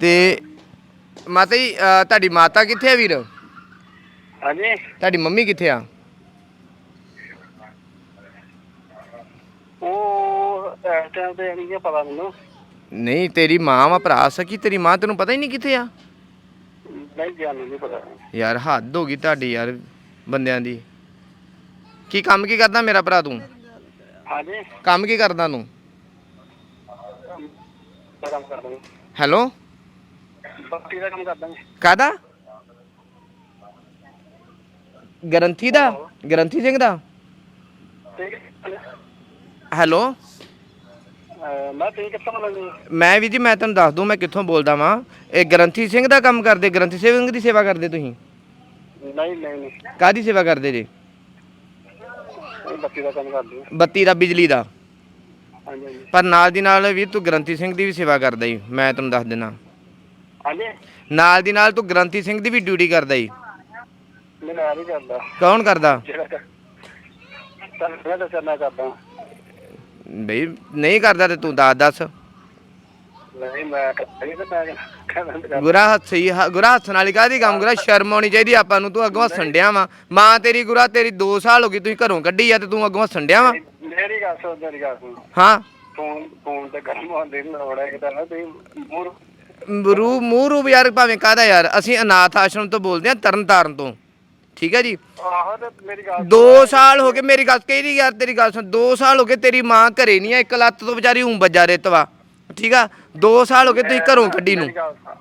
ਤੇ ਮਾਤਾ ਜੀ ਤੁਹਾਡੀ ਮਾਤਾ ਕਿੱਥੇ ਆ ਵੀਰ?
ਹਾਂਜੀ।
ਤੁਹਾਡੀ ਮੰਮੀ ਕਿੱਥੇ ਆ
ਉਹ ਇਸ ਟਾਈਮ ਤੇ ਨਹੀਂ ਗਾ ਪਤਾ ਮੈਨੂੰ।
ਨਹੀਂ ਤੇਰੀ ਮਾਂ ਵਾ ਭਰਾ ਸਕੀ ਤੇਰੀ ਮਾਂ ਤੈਨੂੰ ਪਤਾ ਹੀ ਨਹੀਂ ਕਿੱਥੇ ਆ?
ਨਹੀਂ ਜਾਣੀ ਨਹੀਂ ਪਤਾ।
ਯਾਰ ਹੱਦ ਹੋ ਗਈ ਤੁਹਾਡੀ ਯਾਰ ਬੰਦਿਆਂ ਦੀ। ਕੀ ਕੰਮ ਕੀ ਕਰਦਾ ਮੇਰਾ ਭਰਾ ਤੂੰ?
ਹਾਂਜੀ।
ਕੰਮ ਕੀ ਕਰਦਾ ਤੂੰ?
ਮੈਂ ਕੰਮ ਕਰਦਾ ਜੀ।
ਹੈਲੋ?
ਬੱਤੀ ਦਾ ਕੰਮ ਕਰਦਾ ਜੀ।
ਕਾਦਾ ਗਰੰਥੀ ਦਾ? ਗਰੰਥੀ ਸਿੰਘ ਦਾ? ਹੈਲੋ?
ਮੈਂ ਤੁਸੀਂ ਕਿੱਥੋਂ ਬੋਲਦੇ
ਮੈਂ ਵੀ ਜੀ ਮੈਂ ਤੁਹਾਨੂੰ ਦੱਸ ਦੂੰ ਮੈਂ ਕਿੱਥੋਂ ਬੋਲਦਾ ਵਾਂ। ਇਹ ਗਰੰਥੀ ਸਿੰਘ ਦਾ ਕੰਮ ਕਰਦੇ ਗਰੰਥੀ ਸਿੰਘ ਦੀ ਸੇਵਾ ਕਰਦੇ ਤੁਸੀਂ?
ਨਹੀਂ ਨਹੀਂ ਨਹੀਂ।
ਕਾਦੀ ਸੇਵਾ ਕਰਦੇ ਜੀ?
ਬੱਤੀ ਦਾ ਕੰਮ ਕਰਦੇ।
ਬੱਤੀ ਦਾ ਬਿਜਲੀ ਦਾ।
ਹਾਂਜੀ ਹਾਂਜੀ।
ਪਰ ਨਾਲ ਦੀ ਨਾਲ ਵੀ ਤੂੰ ਗਰੰਥੀ ਸਿੰਘ ਦੀ ਵੀ ਸੇਵਾ ਕਰਦਾ ਈ ਮੈਂ ਤੈਨੂੰ ਦੱਸ ਦਿੰਦਾ।
ਹਾਂਜੀ?
ਨਾਲ ਦੀ ਨਾਲ ਤੂੰ ਗਰੰਥੀ ਸਿੰਘ ਦੀ ਵੀ ਡਿਊਟੀ ਕਰਦਾ ਈ।
ਮੈਂ ਨਾਲ ਹੀ ਕਰਦਾ।
ਕੌਣ ਕਰਦਾ?
ਜਿਹੜਾ ਤੁਹਾਨੂੰ ਮੈਂ ਕਰਦਾ।
ਬਈ ਨਹੀਂ ਕਰਦਾ ਤੇ ਤੂੰ ਦੱਸ ਦੱਸ।
ਨਹੀਂ ਮੈਂ ਨਹੀਂ ਤੇ ਕਹਿੰਦਾ
ਗੁਰਾ ਹੱਸੀ ਗੁਰਾ ਹੱਸਣ ਵਾਲੀ ਕਾਹਦੀ ਕੰਮ ਗੁਰਾ ਸ਼ਰਮ ਆਉਣੀ ਚਾਹੀਦੀ ਆਪਾਂ ਨੂੰ ਤੂੰ ਅੱਗੋਂ ਹੱਸਣ ਡਿਆ ਵਾ। ਮਾਂ ਤੇਰੀ ਗੁਰਾ ਤੇਰੀ 2 ਸਾਲ ਹੋ ਗਈ ਤੂੰ ਘਰੋਂ ਕੱਢੀ ਆ ਤੇ ਤੂੰ ਅੱਗੋਂ ਹੱਸਣ ਡਿਆ ਵਾ।
ਮੇਰੀ ਗੱਲ ਸੁਣ ਮੇਰੀ ਗੱਲ ਸੁਣ।
ਹਾਂ।
ਫੋਨ ਫੋਨ ਤੇ ਗਰਮ ਹੋਣ ਦੀ ਲੋੜ ਕਿਤੇ ਨਾ ਤੁਸੀਂ ਮੂਰ
ਰੂ ਮੂੰਹ ਰੂ ਯਾਰ ਭਾਵੇਂ ਕਾਹਦਾ ਯਾਰ ਅਸੀਂ ਅਨਾਥ ਆਸ਼ਰਮ ਤੋਂ ਬੋਲਦੇ ਆ ਤਰਨ ਤਾਰਨ ਤੋਂ। ਠੀਕ ਹੈ ਜੀ?
ਆਹੋ ਤੇ ਮੇਰੀ ਗੱਲ
2 ਸਾਲ ਹੋ ਗਏ ਮੇਰੀ ਗੱਲ ਕਿਹੜੀ ਯਾਰ ਤੇਰੀ ਗੱਲ ਸੁਣ? 2 ਸਾਲ ਹੋ ਗਏ ਤੇਰੀ ਮਾਂ ਘਰੇ ਨਹੀਂ ਆ ਇੱਕ ਲੱਤ ਤੋਂ ਵਿਚਾਰੀ ਉਂ ਬੱਜਾ ਰੇਤਵਾ ਠੀਕ ਆ? 2 ਸਾਲ ਹੋ ਗਏ ਤੁਸੀਂ ਘਰੋਂ ਕੱਢੀ ਨੂੰ।
ਮੇਰੀ ਗੱਲ ਸੁਣ।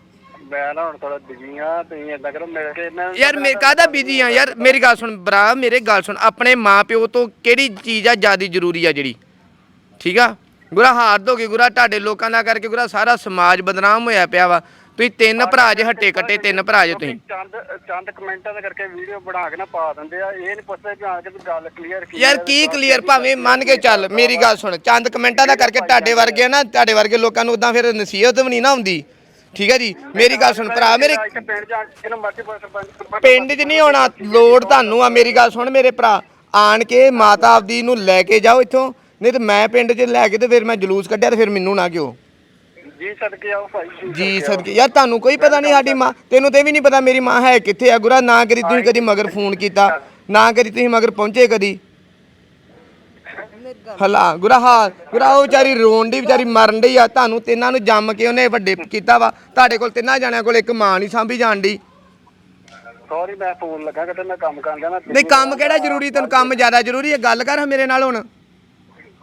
ਮੈਂ ਨਾ ਹੁਣ ਥੋੜਾ ਬਿਜ਼ੀ ਆ ਤੁਸੀਂ ਏਦਾਂ ਕਰੋ ਮੇਰੇ ਕੇ ਨਾ
ਯਾਰ ਮੇਰੇ ਕਾਹਦਾ ਬਿਜ਼ੀ ਆ? ਯਾਰ ਮੇਰੀ ਗੱਲ ਸੁਣ ਭਰਾ ਮੇਰੇ ਗੱਲ ਸੁਣ ਆਪਣੇ ਮਾਪਿਓ ਤੋਂ ਕਿਹੜੀ ਚੀਜ਼ ਆ ਜ਼ਿਆਦਾ ਜ਼ਰੂਰੀ ਆ ਜਿਹੜੀ? ਠੀਕ ਆ? ਗੁਰਾ ਹਾਰ ਗਏ ਗੁਰਾ ਤੁਹਾਡੇ ਲੋਕਾਂ ਦਾ ਕਰਕੇ ਗੁਰਾ ਸਾਰਾ ਸਮਾਜ ਬਦਨਾਮ ਹੋਇਆ ਪਿਆ ਵਾ। ਤੁਸੀਂ ਤਿੰਨ ਭਰਾ ਜੇ ਹੱਟੇ ਕੱਟੇ ਤਿੰਨ ਭਰਾ ਜੇ ਤੁਸੀਂ।
ਚੰਦ ਚੰਦ ਕਮੈਂਟਾਂ ਦੇ ਕਰਕੇ ਵੀਡੀਓ ਬਣਾ ਕੇ ਨਾ ਪਾ ਦਿੰਦੇ ਆ। ਇਹ ਨਹੀਂ ਪੁੱਛਦੇ ਕਿ ਆ ਕੇ ਤੂੰ ਗੱਲ ਕਲੀਅਰ ਕੀ
ਯਾਰ ਕੀ ਕਲੀਅਰ ਭਾਵੇਂ ਮੰਨ ਕੇ ਚੱਲ ਮੇਰੀ ਗੱਲ ਸੁਣ ਚੰਦ ਕਮੈਂਟਾਂ ਦਾ ਕਰਕੇ ਤੁਹਾਡੇ ਵਰਗੇ ਨਾ ਤੁਹਾਡੇ ਵਰਗੇ ਲੋਕਾਂ ਨੂੰ ਉਦਾਂ ਫਿਰ ਨਸੀਹਤ ਵੀ ਨਹੀਂ ਨਾ ਹੁੰਦੀ। ਠੀਕ ਹੈ ਜੀ? ਮੇਰੀ ਗੱਲ ਸੁਣ ਭਰਾ ਮੇਰੇ
ਪਿੰਡ
'ਚ ਨਹੀਂ ਆਉਣਾ ਲੋੜ ਤੁਹਾਨੂੰ ਆ। ਮੇਰੀ ਗੱਲ ਸੁਣ ਮੇਰੇ ਭਰਾ ਆਣ ਕੇ ਮਾਤਾ ਆਪਦੀ ਨੂੰ ਲੈ ਕੇ ਜਾਓ ਇੱਥੋਂ ਨਹੀਂ ਤੇ ਮੈਂ ਪਿੰਡ 'ਚ ਲੈ ਕੇ ਤੇ ਫਿਰ ਮੈਂ ਜਲੂਸ ਕੱਢਿਆ ਤੇ ਫਿਰ ਮੈਨੂੰ ਨਾ ਕਿਉਂ?
ਜੀ ਸਦਕੇ ਆਓ ਭਾਈ
ਜੀ ਸਦਕੇ ਯਾਰ ਤੁਹਾਨੂੰ ਕੋਈ ਪਤਾ ਨਹੀਂ ਸਾਡੀ ਮਾਂ ਤੈਨੂੰ ਤੇ ਵੀ ਨਹੀਂ ਪਤਾ ਮੇਰੀ ਮਾਂ ਹੈ ਕਿੱਥੇ ਆ ਗੁਰਾ ਨਾ ਕਰੀ ਤੁਸੀਂ ਕਦੀ ਮਗਰ ਫੋਨ ਕੀਤਾ ਨਾ ਕਰੀ ਤੁਸੀਂ ਮਗਰ ਪਹੁੰਚੇ ਕਦੀ। ਹਲਾ ਗੁਰਾ ਹਾਂ ਗੁਰਾ ਉਹ ਵਿਚਾਰੀ ਰੋਣ ਦੀ ਵਿਚਾਰੀ ਮਰਨ ਦੀ ਆ ਤੁਹਾਨੂੰ ਤਿੰਨਾਂ ਨੂੰ ਜੰਮ ਕੇ ਉਹਨੇ ਵੱਡੇ ਕੀਤਾ ਵਾ ਤੁਹਾਡੇ ਕੋਲ ਤਿੰਨਾਂ ਜਾਣਿਆਂ ਕੋਲ ਇੱਕ ਮਾਂ ਨਹੀਂ ਸਾਂਭੀ ਜਾਣ ਦੀ
ਸੌਰੀ ਮੈਂ ਫੋਨ ਲੱਗਾ ਕਿਤੇ ਮੈਂ ਕੰਮ ਕਰਨ ਜਾਣਾ
ਨਹੀਂ ਕੰਮ ਕਿਹੜਾ ਜ਼ਰੂਰੀ ਤੈਨੂੰ ਕੰਮ ਜ਼ਿਆਦਾ ਜ਼ਰੂਰੀ ਹੈ ਗੱਲ ਕਰ ਮੇਰੇ ਨਾਲ ਹੁਣ।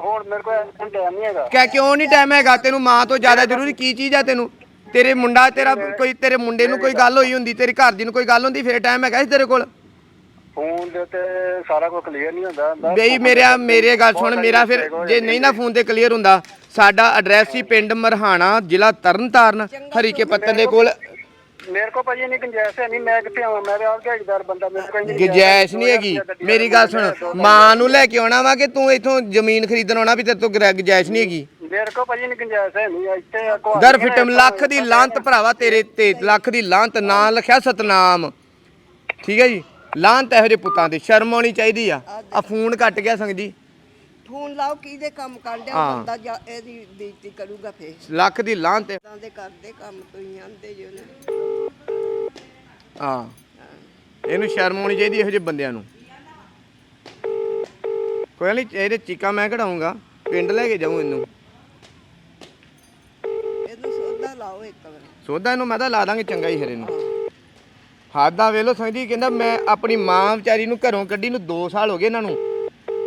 ਹੁਣ ਮੇਰੇ ਕੋਲ ਟਾਈਮ ਨਹੀਂ ਹੈਗਾ।
ਕਹਿ ਕਿਉਂ ਨਹੀਂ ਟਾਈਮ ਹੈਗਾ? ਤੈਨੂੰ ਮਾਂ ਤੋਂ ਜ਼ਿਆਦਾ ਜ਼ਰੂਰੀ ਕੀ ਚੀਜ਼ ਆ ਤੈਨੂੰ? ਤੇਰੇ ਮੁੰਡਾ ਤੇਰਾ ਕੋਈ ਤੇਰੇ ਮੁੰਡੇ ਨੂੰ ਕੋਈ ਗੱਲ ਹੋਈ ਹੁੰਦੀ ਤੇਰੀ ਘਰ ਦੀ ਨੂੰ ਕੋਈ ਗੱਲ ਹੁੰਦੀ ਫਿਰ ਟਾਈਮ ਹੈਗਾ ਸੀ ਤੇਰੇ ਕੋਲ?
ਫੋਨ ਦੇ ਉੱਤੇ ਸਾਰਾ ਕੁਝ ਕਲੀਅਰ ਨਹੀਂ ਹੁੰਦਾ। ਹੁੰਦਾ।
ਬਈ ਮੇਰਾ ਮੇਰੇ ਗੱਲ ਸੁਣ ਮੇਰਾ ਫਿਰ ਜੇ ਨਹੀਂ ਨਾ ਫੋਨ ਤੇ ਕਲੀਅਰ ਹੁੰਦਾ ਸਾਡਾ ਐਡਰੈਸ ਸੀ ਪਿੰਡ ਮਰਹਾਣਾ ਜ਼ਿਲ੍ਹਾ ਤਰਨਤਾਰਨ ਹਰੀਕੇ ਪੱਤਨ ਦੇ ਕੋਲ।
ਮੇਰੇ ਕੋਲ ਭਾਜੀ ਨਹੀਂ ਗੁੰਜਾਇਸ਼ ਹੈ ਨਹੀਂ ਮੈਂ ਕਿੱਥੇ ਆਵਾਂ? ਮੈਂ ਤੇ ਆਪ ਦਿਹਾੜੀਦਾਰ ਬੰਦਾ ਮੇਰੇ ਕੋਲ ਇੰਨੀ
ਗੁੰਜਾਇਸ਼ ਨਹੀਂ ਹੈਗੀ। ਮੇਰੀ ਗੱਲ ਸੁਣ ਮਾਂ ਨੂੰ ਲੈ ਕੇ ਆਉਣਾ ਵਾ ਕਿ ਤੂੰ ਇੱਥੋਂ ਜ਼ਮੀਨ ਖਰੀਦਣ ਆਉਣਾ ਵੀ ਤੇਰੇ ਤੋਂ ਗੁਰਾ- ਗੁੰਜਾਇਸ਼ ਨਹੀਂ ਹੈਗੀ?
ਮੇਰੇ ਕੋਲ ਭਾਜੀ ਨਹੀਂ ਗੁੰਜਾਇਸ਼ ਹੈ ਨਹੀਂ ਇੱਥੇ ਆ ਕੋਈ
ਦਰ ਫਿਟਮ ਲੱਖ ਦੀ ਲਾਂਤ ਭਰਾਵਾ ਤੇਰੇ ਤੇ ਲੱਖ ਦੀ ਲਾਂਤ ਨਾਂ ਲਿਖਿਆ ਸਤਨਾਮ। ਠੀਕ ਹੈ ਜੀ? ਲਾਂਤ ਇਹੋ ਜਿਹੇ ਪੁੱਤਾਂ ਦੀ ਸ਼ਰਮ ਆਉਣੀ ਚਾਹੀਦੀ ਆ। ਆ ਫੋਨ ਕੱਟ ਗਿਆ ਸੰਗ ਜੀ।
ਫੋਨ ਲਾਓ ਕਿਹਦੇ ਕੰਮ ਕਰ ਲਿਆ
ਹਾਂ।
ਬੰਦਾ ਜਾ ਇਹਦੀ ਬੇਇੱਜ਼ਤੀ ਕਰੂਗਾ ਫੇਰ।
ਲੱਖ ਦੀ ਲਾਂਤ
ਤਾਂ ਦੇ ਕਰਦੇ ਕੰਮ ਤੁਸੀਂ ਆਂਦੇ ਜੋ ਨੇ
ਹਾਂ। ਇਹਨੂੰ ਸ਼ਰਮ ਆਉਣੀ ਚਾਹੀਦੀ ਇਹੋ ਜਿਹੇ ਬੰਦਿਆਂ ਨੂੰ। ਕੋਈ ਨਹੀਂ ਇਹਦੇ ਚੀਕਾਂ ਮੈਂ ਕਢਾਉਂਗਾ। ਪਿੰਡ ਲੈ ਕੇ ਜਾਊਂ ਇਹਨੂੰ।
ਇਹਨੂੰ ਸੋਧਾ ਲਾਓ ਇੱਕ ਵਾਰ।
ਸੋਧਾ ਇਹਨੂੰ ਮੈਂ ਤਾਂ ਲਾ ਦਾਂਗੇ ਚੰਗਾ ਹੀ ਹਰੇ ਨੂੰ ਹਾਦਾ ਵੇਲੋ ਸੰਗਦੀ ਕਹਿੰਦਾ ਮੈਂ ਆਪਣੀ ਮਾਂ ਵਿਚਾਰੀ ਨੂੰ ਘਰੋਂ ਕੱਢੀ ਨੂੰ 2 ਸਾਲ ਹੋ ਗਏ ਇਹਨਾਂ ਨੂੰ।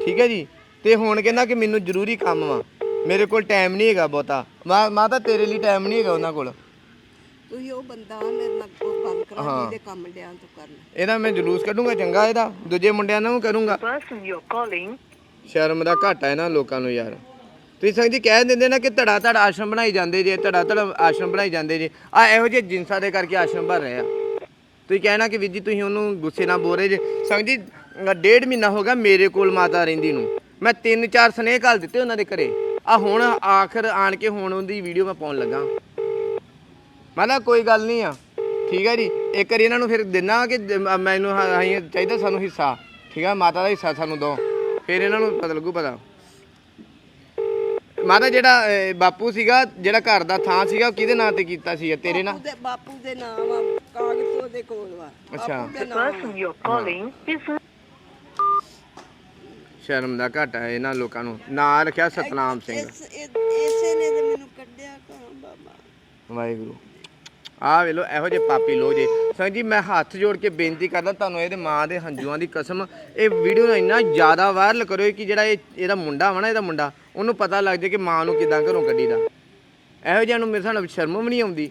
ਠੀਕ ਹੈ ਜੀ? ਤੇ ਹੁਣ ਕਹਿੰਦਾ ਕਿ ਮੈਨੂੰ ਜ਼ਰੂਰੀ ਕੰਮ ਵਾ। ਮੇਰੇ ਕੋਲ ਟਾਈਮ ਨਹੀਂ ਹੈਗਾ ਬਹੁਤਾ। ਮਾਂ ਮਾਂ ਤਾਂ ਤੇਰੇ ਲਈ ਟਾਈਮ ਨਹੀਂ ਹੈਗਾ ਉਹਨਾਂ ਕੋਲ।
ਤੁਸੀਂ ਉਹ ਬੰਦਾ ਮੇਰੇ ਨਾਲ ਕੋਈ ਗੱਲ ਕਰਾ ਜਿਹਦੇ ਕੰਮ ਡਿਆਂ ਤੋਂ ਕਰਨਾ।
ਇਹਦਾ ਮੈਂ ਜਲੂਸ ਕੱਢੂੰਗਾ ਚੰਗਾ ਇਹਦਾ। ਦੂਜੇ ਮੁੰਡਿਆਂ ਨੂੰ ਵੀ ਕਰੂੰਗਾ
person you're calling
ਸ਼ਰਮ ਦਾ ਘਾਟਾ ਇਹਨਾਂ ਲੋਕਾਂ ਨੂੰ ਯਾਰ। ਤੁਸੀਂ ਸੰਗ ਜੀ ਕਹਿ ਦਿੰਦੇ ਨਾ ਕਿ ਧੜਾ ਧੜ ਆਸ਼ਰਮ ਬਣਾਈ ਜਾਂਦੇ ਜੇ ਧੜਾ ਧੜ ਆਸ਼ਰਮ ਬਣਾਈ ਜਾਂਦੇ ਜੇ। ਆ ਇਹੋ ਜਿਹੇ ਜਿੰਸਾਂ ਦੇ ਕਰਕੇ ਆਸ਼ਰਮ ਬਣ ਰਹੇ ਆ। ਤੁਸੀਂ ਕਹਿਣਾ ਕਿ ਵੀਰ ਜੀ ਤੁਸੀਂ ਉਹਨੂੰ ਗੁੱਸੇ ਨਾਲ ਬੋਲ ਰਹੇ ਜੇ। ਸੰਗ ਜੀ ਅ, ਡੇਢ ਮਹੀਨਾ ਹੋ ਗਿਆ ਮੇਰੇ ਕੋਲ ਮਾਤਾ ਰਹਿੰਦੀ ਨੂੰ। ਮੈਂ ਤਿੰਨ ਚਾਰ ਸਨੇਹ ਘੱਲ ਦਿੱਤੇ ਉਹਨਾਂ ਦੇ ਘਰੇ। ਆ ਹੁਣ ਆਖਰ ਆਣ ਕੇ ਹੁਣ ਉਹਦੀ ਵੀਡੀਓ ਮੈਂ ਪਾਉਣ ਲੱਗਾ। ਮੈਂ ਕਿਹਾ ਕੋਈ ਗੱਲ ਨਹੀਂ ਆ। ਠੀਕ ਹੈ ਜੀ। ਇੱਕ ਵਾਰੀ ਇਹਨਾਂ ਨੂੰ ਫਿਰ ਦੇਣਾ ਕਿ ਦ- ਮੈਨੂੰ ਹ- ਅਸੀਂ ਚਾਹੀਦਾ ਸਾਨੂੰ ਹਿੱਸਾ। ਠੀਕ ਹੈ ਮਾਤਾ ਦਾ ਹਿੱਸਾ ਸਾਨੂੰ ਦੋ। ਫਿਰ ਇਹਨਾਂ ਨੂੰ ਪਤਾ ਲੱਗੂ ਪਤਾ। ਮਾਤਾ ਜਿਹੜਾ ਅਹ, ਬਾਪੂ ਸੀਗਾ ਜਿਹੜਾ ਘਰ ਦਾ ਥਾਂ ਸੀਗਾ ਉਹ ਕਿਹਦੇ ਨਾਂ ਤੇ ਕੀਤਾ ਸੀ ਤੇਰੇ ਨਾਂ?
ਉਹਦੇ ਬਾਪੂ ਦੇ ਨਾਮ ਆ ਕਾਗਜ਼ ਉਹਦੇ ਕੋਲ ਵਾ।
ਅੱਛਾ।
ਬਾਪੂ ਦੇ
the
ਨਾਮ ਆ।
person you're calling is
ਸ਼ਰਮ ਦਾ ਘਾਟਾ ਹੈ ਇਹਨਾਂ ਲੋਕਾਂ ਨੂੰ। ਨਾਂ ਰੱਖਿਆ ਸਤਨਾਮ ਸਿੰਘ।
ਇਸ ਇਹ- ਇਸੇ ਨੇ ਤੇ ਮੈਨੂੰ ਕੱਢਿਆ ਘਰੋਂ ਬਾਬਾ।
ਵਾਹਿਗੁਰੂ। ਆ ਵੇਲੋ ਇਹੋ ਜਿਹੇ ਪਾਪੀ ਲੋਕ ਜੇ। ਸੰਗ ਜੀ, ਮੈਂ ਹੱਥ ਜੋੜ ਕੇ ਬੇਨਤੀ ਕਰਦਾ ਤੁਹਾਨੂੰ, ਇਹਦੇ ਮਾਂ ਦੇ ਹੰਝੂਆਂ ਦੀ ਕਸਮ, ਇਹ ਵੀਡੀਓ ਨੂੰ ਇੰਨਾ ਜ਼ਿਆਦਾ ਵਾਇਰਲ ਕਰਿਓ ਕਿ ਜਿਹੜਾ ਇਹ ਇਹਦਾ ਮੁੰਡਾ ਵਾ ਨਾ, ਇਹਦਾ ਮੁੰਡਾ, ਉਹਨੂੰ ਪਤਾ ਲੱਗ ਜਾਏ ਕਿ ਮਾਂ ਨੂੰ ਕਿਦਾਂ ਘਰੋਂ ਕੱਢੀ ਦਾ ਇਹੋ ਜਿਹਾ ਨੂੰ ਮੇਰੇ ਸਾਨੂੰ ਸ਼ਰਮ ਵੀ ਨਹੀਂ ਆਉਂਦੀ।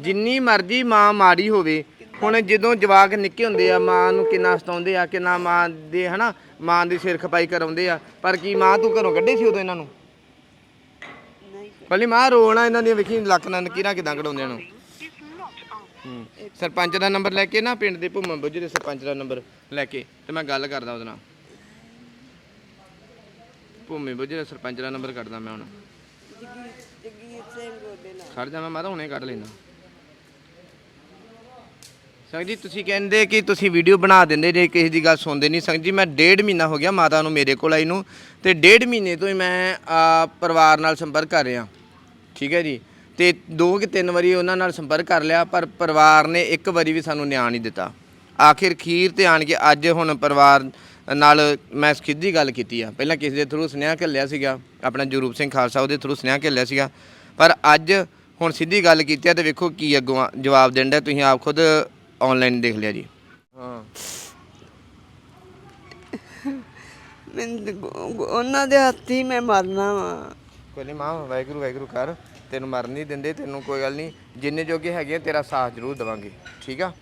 ਜਿੰਨੀ ਮਰਜ਼ੀ ਮਾਂ ਮਾੜੀ ਹੋਵੇ, ਹੁਣ ਜਦੋਂ ਜਵਾਕ ਨਿੱਕੇ ਹੁੰਦੇ ਆ, ਮਾਂ ਨੂੰ ਕਿੰਨਾ ਸਤਾਉਂਦੇ ਆ, ਕਿੰਨਾ ਮਾਂ ਦੇ, ਹਨਾ, ਮਾਂ ਦੀ ਸਿਰ ਖਪਾਈ ਕਰਾਉਂਦੇ ਆ, ਪਰ ਕੀ ਮਾਂ ਤੂੰ ਘਰੋਂ ਕੱਢੇ ਸੀ ਉਦੋਂ ਇਹਨਾਂ ਨੂੰ? ਪਹਿਲੀ ਮਾਂ ਰੋਣਾ ਇਹਨਾਂ ਦੀਆਂ ਵੇਖੀ ਲੱਕ ਨਾਲ ਨਕੀਰਾਂ ਕਿਦਾਂ ਕਢਾਉਂਦੇ ਨੂੰ ਹੂੰ। ਸਰਪੰਚ ਦਾ ਨੰਬਰ ਲੈ ਕੇ ਨਾ ਪਿੰਡ ਦੇ ਭੁੰਮਣ ਬੁੱਝੇ ਦੇ ਸਰਪੰਚ ਦਾ ਨੰਬਰ ਲੈ ਕੇ ਤੇ ਮੈਂ ਗੱਲ ਕਰਦਾ ਉਹਦੇ ਨਾਲ। ਭੂਮੀ ਬੁੱਝੇ ਦੇ ਸਰਪੰਚ ਦਾ ਨੰਬਰ ਕੱਢਦਾ ਮੈਂ ਹੁਣ। ਖੜ ਜਾ ਮੈਂ ਮੈਂ ਤਾਂ ਹੁਣੇ ਕੱਢ ਲੈਣਾ ਸੰਗ ਜੀ ਤੁਸੀਂ ਕਹਿੰਦੇ ਕਿ ਤੁਸੀਂ ਵੀਡੀਓ ਬਣਾ ਦਿੰਦੇ ਜੇ ਕਿਸੇ ਦੀ ਗੱਲ ਸੁਣਦੇ ਨਹੀਂ। ਸੰਗ ਜੀ ਮੈਂ ਡੇਢ ਮਹੀਨਾ ਹੋ ਗਿਆ ਮਾਤਾ ਨੂੰ ਮੇਰੇ ਕੋਲ ਆਈ ਨੂੰ ਤੇ ਡੇਢ ਮਹੀਨੇ ਤੋਂ ਹੀ ਮੈਂ ਆ, ਪਰਿਵਾਰ ਨਾਲ ਸੰਪਰਕ ਕਰ ਰਿਹਾ। ਠੀਕ ਹੈ ਜੀ। ਤੇ ਦੋ ਕਿ ਤਿੰਨ ਵਾਰੀ ਉਹਨਾਂ ਨਾਲ ਸੰਪਰਕ ਕਰ ਲਿਆ ਪਰ ਪਰਿਵਾਰ ਨੇ ਇੱਕ ਵਾਰੀ ਵੀ ਸਾਨੂੰ ਨਿਆਂ ਨਹੀਂ ਦਿੱਤਾ। ਆਖਿਰ ਖੀਰ ਤੇ ਆਣ ਕੇ ਅੱਜ ਹੁਣ ਪਰਿਵਾਰ ਨਾਲ ਮੈਂ ਸਿੱਧੀ ਗੱਲ ਕੀਤੀ ਆ। ਪਹਿਲਾਂ ਕਿਸੇ ਦੇ ਥਰੂ ਸੁਨੇਹਾ ਘੱਲਿਆ ਸੀਗਾ ਆਪਣਾ ਜਗਰੂਪ ਸਿੰਘ ਖਾਲਸਾ ਉਹਦੇ ਥਰੂ ਸੁਨੇਹਾ ਘੱਲਿਆ ਸੀਗਾ। ਪਰ ਅੱਜ ਹੁਣ ਸਿੱਧੀ ਗੱਲ ਕੀਤੀ ਆ ਤੇ ਵੇਖੋ ਕੀ ਅੱਗੋਂ ਜਵਾਬ ਦਿੰਦਾ ਤੁਸੀਂ ਆਪ ਖੁਦ ਆਨਲਾਈਨ ਦੇਖ ਲਿਆ ਜੀ। ਹਾਂ।
ਗੋ- ਉਹਨਾਂ ਦੇ ਹੱਥੀ ਮੈਂ ਮਰਨਾ ਵਾ।
ਕੋਈ ਨਹੀਂ ਮਾਂ ਵਾਹਿਗੁਰੂ ਵਾਹਿਗੁਰੂ ਕਰ। ਤੈਨੂੰ ਮਰਨ ਨਹੀਂ ਦਿੰਦੇ ਤੈਨੂੰ ਕੋਈ ਗੱਲ ਨਹੀਂ ਜਿੰਨੇ ਜੋਗੇ ਹੈਗੇ ਆ, ਤੇਰਾ ਸਾਥ ਜ਼ਰੂਰ ਦੇਵਾਂਗੇ ਠੀਕ ਆ?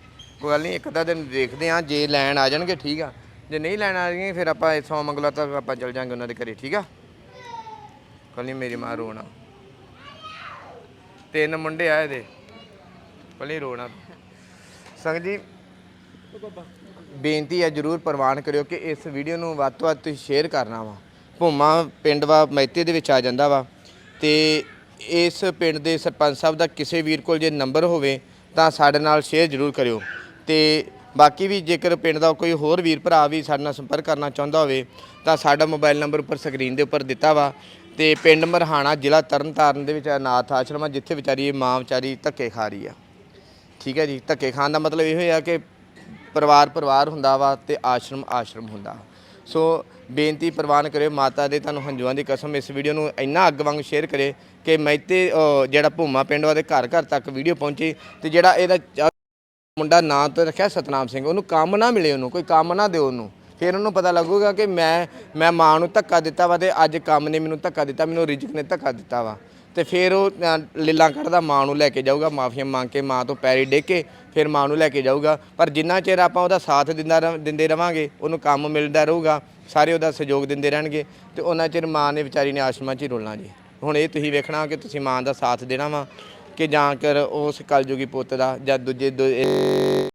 ਕੋਈ ਗੱਲ ਨਹੀਂ ਇੱਕ ਅੱਧਾ ਦਿਨ ਦੇਖਦੇ ਆ ਜੇ ਲੈਣ ਆ ਜਾਣਗੇ ਠੀਕ ਆ? ਜੇ ਨਹੀਂ ਲੈਣ ਆ ਜਾਣਗੇ ਫਿਰ ਆਪਾਂ ਸੌ ਮੰਗਲਾ ਤੱਕ ਆਪਾਂ ਚੱਲ ਜਾਾਂਗੇ ਉਹਨਾਂ ਦੇ ਘਰੇ ਠੀਕ ਆ? ਕੋਈ ਨਹੀਂ ਮੇਰੀ ਮਾਂ ਰੋਣਾ। ਤਿੰਨ ਮੁੰਡੇ ਆ ਇਹਦੇ। ਕੋਈ ਨਹੀਂ ਰੋਣਾ। ਸੰਗ ਜੀ ਬੇਨਤੀ ਹੈ ਜਰੂਰ ਪ੍ਰਵਾਨ ਕਰਿਓ ਕਿ ਇਸ ਵੀਡੀਓ ਨੂੰ ਵੱਧ ਤੋਂ ਵੱਧ ਤੁਸੀਂ ਸ਼ੇਅਰ ਕਰਨਾ ਵਾ। ਭੁੰਮਾ ਪਿੰਡ ਵਾ ਮੈਤੇ ਦੇ ਵਿੱਚ ਆ ਜਾਂਦਾ ਵਾ। ਤੇ ਇਸ ਪਿੰਡ ਦੇ ਸਰਪੰਚ ਸਾਹਿਬ ਦਾ ਕਿਸੇ ਵੀਰ ਕੋਲ ਜੇ ਨੰਬਰ ਹੋਵੇ, ਤਾਂ ਸਾਡੇ ਨਾਲ ਸ਼ੇਅਰ ਜਰੂਰ ਕਰਿਓ। ਤੇ ਬਾਕੀ ਵੀ ਜੇਕਰ ਪਿੰਡ ਦਾ ਕੋਈ ਹੋਰ ਵੀਰ ਭਰਾ ਵੀ ਸਾਡੇ ਨਾਲ ਸੰਪਰਕ ਕਰਨਾ ਚਾਹੁੰਦਾ ਹੋਵੇ, ਤਾਂ ਸਾਡਾ ਮੋਬਾਈਲ ਨੰਬਰ ਉੱਪਰ ਸਕਰੀਨ ਦੇ ਉੱਪਰ ਦਿੱਤਾ ਵਾ। ਤੇ ਪਿੰਡ ਮਰਹਾਣਾ ਜ਼ਿਲ੍ਹਾ ਤਰਨਤਾਰਨ ਦੇ ਵਿੱਚ ਅਨਾਥ ਆਸ਼ਰਮ ਆ, ਜਿੱਥੇ ਵਿਚਾਰੀ ਇਹ ਮਾਂ ਵਿਚਾਰੀ ਧੱਕੇ ਖਾ ਰਹੀ ਆ। ਠੀਕ ਹੈ ਜੀ, ਧੱਕੇ ਖਾਣ ਦਾ ਮਤਲਬ ਇਹ ਹੋਇਆ ਕਿ ਪਰਿਵਾਰ ਪਰਿਵਾਰ ਹੁੰਦਾ ਵਾ ਤੇ ਆਸ਼ਰਮ ਆਸ਼ਰਮ ਹੁੰਦਾ। ਸੋ ਬੇਨਤੀ ਪ੍ਰਵਾਨ ਕਰਿਓ ਮਾਤਾ ਦੇ ਤੁਹਾਨੂੰ ਹੰਝੂਆਂ ਦੀ ਕਸਮ ਇਸ ਵੀਡੀਓ ਨੂੰ ਇੰਨਾ ਅੱਗ ਵਾਂਗ ਸ਼ੇਅਰ ਕਰੇ ਕਿ ਮੈਤੇ ਅਹ, ਜਿਹੜਾ ਭੂਮਾ ਪਿੰਡ ਵਾ ਦੇ ਘਰ ਘਰ ਤੱਕ ਵੀਡੀਓ ਪਹੁੰਚੇ ਤੇ ਜਿਹੜਾ ਇਹਦਾ ਮੁੰਡਾ ਨਾਂ ਤੇ ਰੱਖਿਆ ਸਤਨਾਮ ਸਿੰਘ ਉਹਨੂੰ ਕੰਮ ਨਾ ਮਿਲੇ ਉਹਨੂੰ ਕੋਈ ਕੰਮ ਨਾ ਦਿਓ ਉਹਨੂੰ। ਫਿਰ ਉਹਨੂੰ ਪਤਾ ਲੱਗੂਗਾ ਕਿ ਮੈਂ ਮੈਂ ਮਾਂ ਨੂੰ ਧੱਕਾ ਦਿੱਤਾ ਵਾ ਤੇ ਅੱਜ ਕੰਮ ਨੇ ਮੈਨੂੰ ਧੱਕਾ ਦਿੱਤਾ ਮੈਨੂੰ ਰਿਜਕ ਨੇ ਧੱਕਾ ਦਿੱਤਾ ਵਾ। ਤੇ ਫਿਰ ਉਹ ਅ, ਲੀਲਾਂ ਕੱਢਦਾ ਮਾਂ ਨੂੰ ਲੈ ਕੇ ਜਾਊਗਾ ਮਾਫੀਆਂ ਮੰਗ ਕੇ ਮਾਂ ਤੋਂ ਪੈਰੀ ਡੇ ਕੇ ਫਿਰ ਮਾਂ ਨੂੰ ਲੈ ਕੇ ਜਾਊਗਾ। ਪਰ ਜਿੰਨਾ ਚਿਰ ਆਪਾਂ ਉਹਦਾ ਸਾਥ ਦਿੰਦਾ ਰਹ- ਦਿੰਦੇ ਰਵਾਂਗੇ ਉਹਨੂੰ ਕੰਮ ਮਿਲਦਾ ਰਹੂਗਾ ਸਾਰੇ ਉਹਦਾ ਸਹਿਯੋਗ ਦਿੰਦੇ ਰਹਿਣਗੇ ਤੇ ਉਹਨਾਂ ਚਿਰ ਮਾਂ ਨੇ ਵਿਚਾਰੀ ਨੇ ਆਸ਼ਰਮਾਂ 'ਚ ਹੀ ਰੋਲਣਾ ਜੀ। ਹੁਣ ਇਹ ਤੁਸੀਂ ਵੇਖਣਾ ਕਿ ਤੁਸੀਂ ਮਾਂ ਦਾ ਸਾਥ ਦੇਣਾ ਵਾ ਕਿ ਜਾਂ ਕਰ ਉਸ ਕਲਯੁਗੀ ਪੁੱਤ ਦਾ ਜਾਂ ਦੂਜੇ ਦੂ-